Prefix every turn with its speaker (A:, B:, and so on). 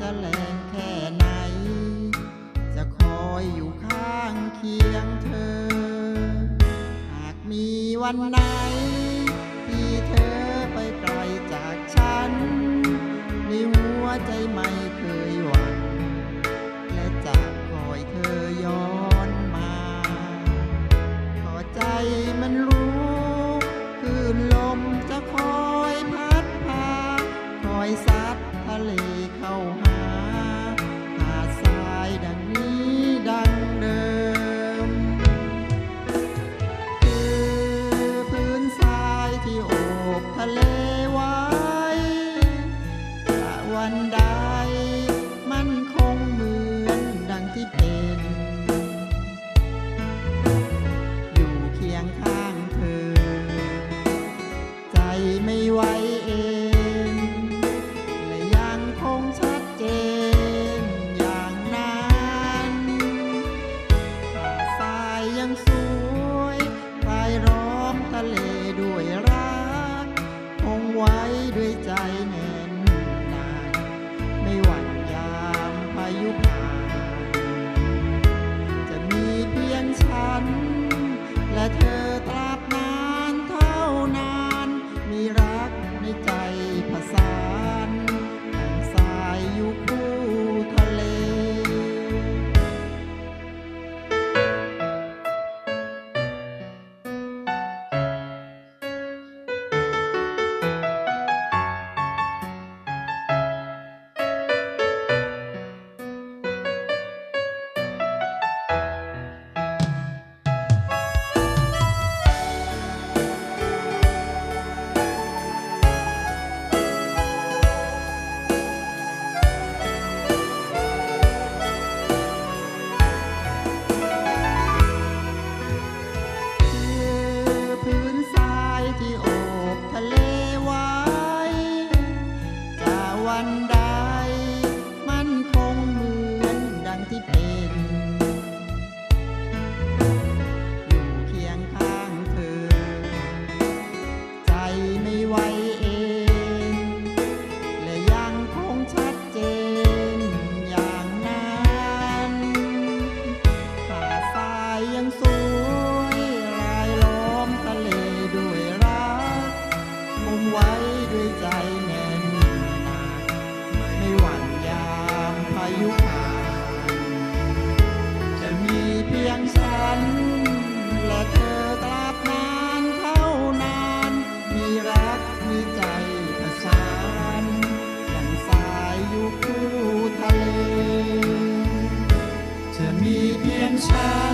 A: จะแรงแค่ไหน จะคอยอยู่ข้างเคียงเธอ หากมีวันไหน ที่เธอไปไกลจากฉัน ในหัวใจไม่ ด้วยใจ คู่